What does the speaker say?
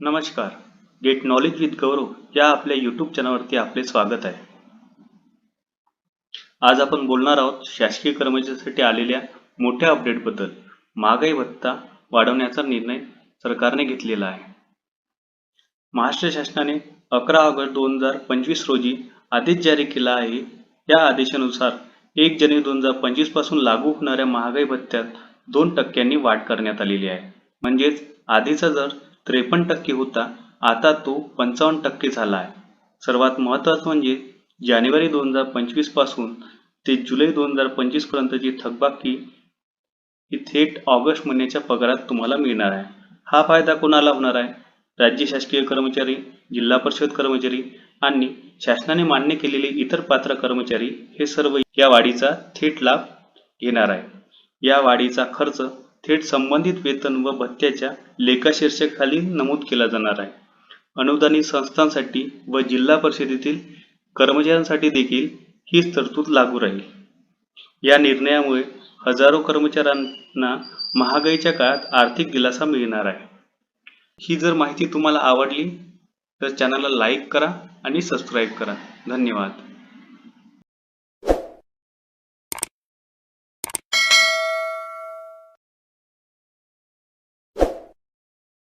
नमस्कार. Get knowledge with गौरव या आपल्या यूट्यूब चॅनलवरती आपले स्वागत आहे. आज आपण बोलणार आहोत शासकीय कर्मचाऱ्यांसाठी आलेल्या मोठ्या अपडेटबद्दल महागाई भत्ता वाढवण्याचा निर्णय सरकारने घेतलेला आहे. महाराष्ट्र शासनाने अकरा ऑगस्ट दोन हजार पंचवीस रोजी आदेश जारी केला आहे. या आदेशानुसार एक जानेवारी दोन हजार पंचवीसपासून लागू होणाऱ्या महागाई भत्त्यात दोन टक्क्यांनी वाढ करण्यात आलेली आहे. म्हणजेच आधीचा जर त्रेपन्न टक्के होता. आता तो पंचावन्न टक्के झाला आहे. सर्वात महत्त्वाचं म्हणजे जानेवारी दोन हजार पंचवीसपासून ते जुलै दोन हजार पंचवीस पर्यंतची थकबाकी ही थेट ऑगस्ट महिन्याच्या पगारात तुम्हाला मिळणार आहे. हा फायदा कोणाला होणार आहे? राज्य शासकीय कर्मचारी जिल्हा परिषद कर्मचारी आणि शासनाने मान्य केलेले इतर पात्र कर्मचारी हे सर्व या वाढीचा थेट लाभ घेणार आहे. या वाढीचा खर्च थेट संबंधित वेतन व भत्त्याच्या लेखाशीर्षकाखाली नमूद केला जाणार आहे. अनुदानित संस्थांसाठी व जिल्हा परिषदेतील कर्मचाऱ्यांसाठी देखील हीच तरतूद लागू राहील. या निर्णयामुळे हजारो कर्मचाऱ्यांना महागाईच्या काळात आर्थिक दिलासा मिळणार आहे. ही जर माहिती तुम्हाला आवडली तर चॅनलला लाईक करा आणि सबस्क्राईब करा. धन्यवाद.